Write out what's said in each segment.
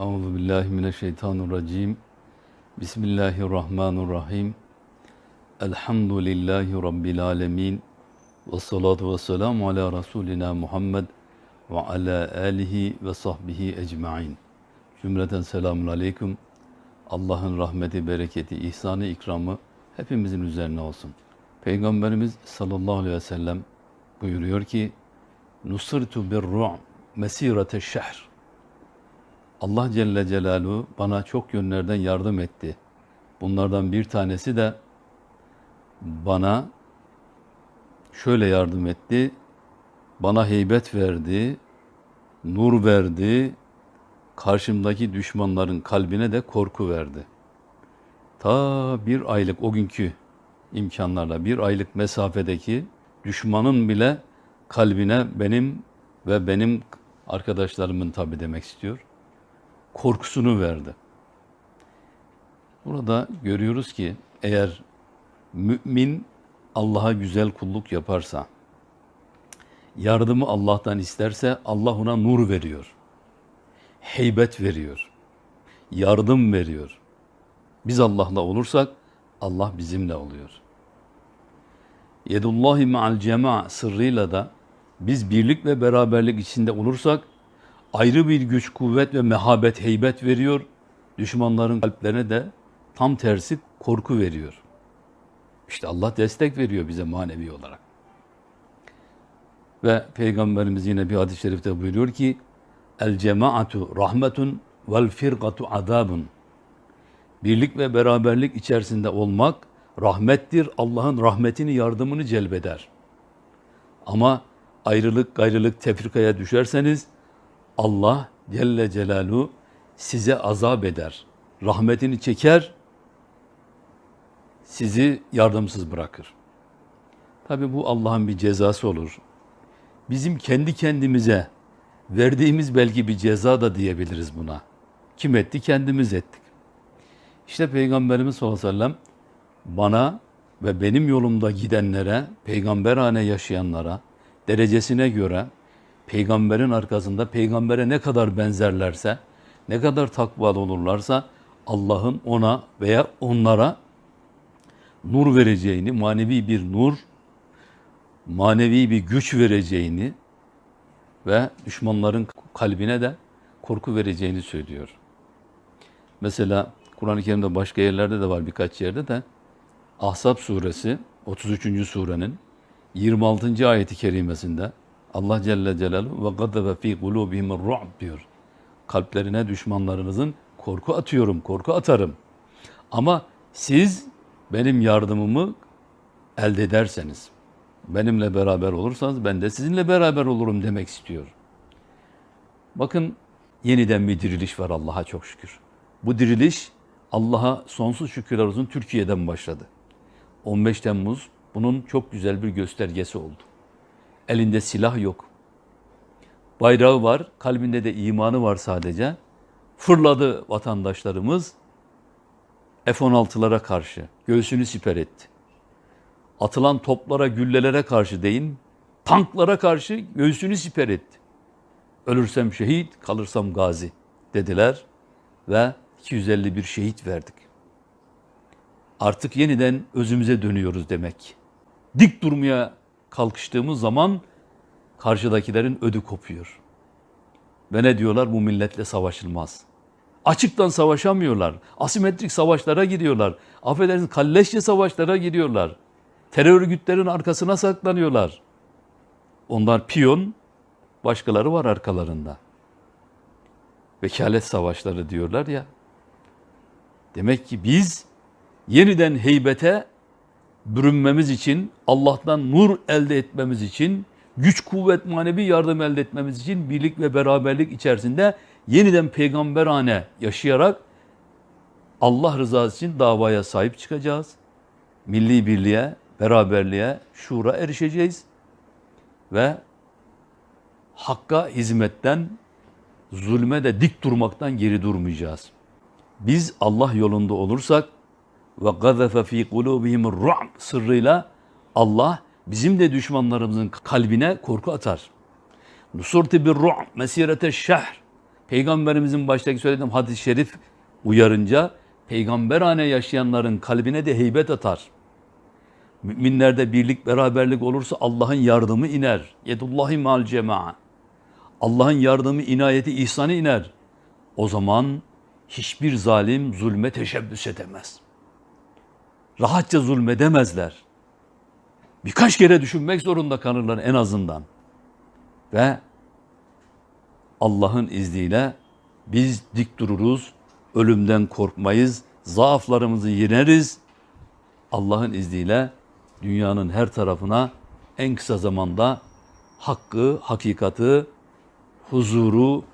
Euzu billahi mineşşeytanirracim. Bismillahirrahmanirrahim. Elhamdülillahi rabbil alamin. Ve salatu ve selamu ala rasulina Muhammed ve ala alihi ve sahbihi ecmaîn. Cümleten selamun aleyküm. Allah'ın rahmeti, bereketi, ihsanı, ikramı hepimizin üzerine olsun. Peygamberimiz sallallahu aleyhi ve sellem buyuruyor ki Nusirtu bir ru'm mesirete şehr. Allah Celle Celaluhu bana çok yönlerden yardım etti. Bunlardan bir tanesi de bana şöyle yardım etti. Bana heybet verdi, nur verdi, karşımdaki düşmanların kalbine de korku verdi. Ta bir aylık o günkü imkanlarla bir aylık mesafedeki düşmanın bile kalbine benim ve benim arkadaşlarımın tabi demek istiyor. Korkusunu verdi. Burada görüyoruz ki eğer mümin Allah'a güzel kulluk yaparsa, yardımı Allah'tan isterse Allah ona nur veriyor. Heybet veriyor. Yardım veriyor. Biz Allah'la olursak Allah bizimle oluyor. Yedullahi ma'al cema sırrıyla da biz birlik ve beraberlik içinde olursak ayrı bir güç, kuvvet ve mehabet, heybet veriyor. Düşmanların kalplerine de tam tersi korku veriyor. İşte Allah destek veriyor bize manevi olarak. Ve Peygamberimiz yine bir hadis-i şerifte buyuruyor ki El cemaatu rahmetun vel firgatu azabun. Birlik ve beraberlik içerisinde olmak rahmettir. Allah'ın rahmetini, yardımını celbeder. Ama ayrılık, gayrılık, tefrikaya düşerseniz Allah Celle Celaluhu size azap eder. Rahmetini çeker, sizi yardımsız bırakır. Tabi bu Allah'ın bir cezası olur. Bizim kendi kendimize verdiğimiz belki bir ceza da diyebiliriz buna. Kim etti? Kendimiz ettik. İşte Peygamberimiz sallallahu aleyhi ve sellem bana ve benim yolumda gidenlere, peygamberhane yaşayanlara, derecesine göre peygamberin arkasında peygambere ne kadar benzerlerse, ne kadar takvalı olurlarsa Allah'ın ona veya onlara nur vereceğini, manevi bir nur, manevi bir güç vereceğini ve düşmanların kalbine de korku vereceğini söylüyor. Mesela Kur'an-ı Kerim'de başka yerlerde de var birkaç yerde de Ahzab suresi 33. surenin 26. ayeti kerimesinde Allah Celle Celaluhu ve gadebe fi kulubihim ru'b diyor. Kalplerine düşmanlarınızın korku atıyorum, korku atarım. Ama siz benim yardımımı elde ederseniz, benimle beraber olursanız ben de sizinle beraber olurum demek istiyor. Bakın yeniden bir diriliş var Allah'a çok şükür. Bu diriliş Allah'a sonsuz şükürler olsun Türkiye'den başladı. 15 Temmuz bunun çok güzel bir göstergesi oldu. Elinde silah yok. Bayrağı var, kalbinde de imanı var sadece. Fırladı vatandaşlarımız F-16'lara karşı. Göğsünü siper etti. Atılan toplara, güllelere karşı deyin, tanklara karşı göğsünü siper etti. Ölürsem şehit, kalırsam gazi dediler ve 251 şehit verdik. Artık yeniden özümüze dönüyoruz demek. Dik durmaya kalkıştığımız zaman karşıdakilerin ödü kopuyor. Ve ne diyorlar? Bu milletle savaşılmaz. Açıktan savaşamıyorlar. Asimetrik savaşlara giriyorlar. Affedersiniz kalleşçe savaşlara giriyorlar. Terör örgütlerin arkasına saklanıyorlar. Onlar piyon, başkaları var arkalarında. Vekalet savaşları diyorlar ya. Demek ki biz yeniden heybete bürünmemiz için, Allah'tan nur elde etmemiz için, güç, kuvvet, manevi yardım elde etmemiz için birlik ve beraberlik içerisinde yeniden peygamberane yaşayarak Allah rızası için davaya sahip çıkacağız. Milli birliğe, beraberliğe, şuura erişeceğiz. Ve hakka hizmetten, zulme de dik durmaktan geri durmayacağız. Biz Allah yolunda olursak ve gazefe fi kulubihim ru'b sırrıyla Allah bizim de düşmanlarımızın kalbine korku atar. Nusurti bir ru'b mesirete şehr Peygamberimizin baştaki söylediğim hadis-i şerif uyarınca peygamberane yaşayanların kalbine de heybet atar. Müminlerde birlik beraberlik olursa Allah'ın yardımı iner. Yedullahi mal cema'a. Allah'ın yardımı, inayeti, ihsanı iner. O zaman hiçbir zalim zulme teşebbüs edemez. Rahatça zulmedemezler. Birkaç kere düşünmek zorunda kalırlar en azından. Ve Allah'ın izniyle biz dik dururuz, ölümden korkmayız, zaaflarımızı yeneriz. Allah'ın izniyle dünyanın her tarafına en kısa zamanda hakkı, hakikati, huzuru,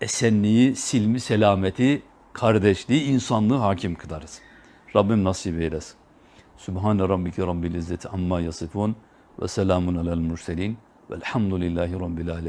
esenliği, silmi, selameti, kardeşliği, insanlığı hakim kılarız. Rabbim nasip eylesin. Sübhane rabbike rabbil izzeti amma yasifun ve selamun alel murselin velhamdülillahi rabbil alemin.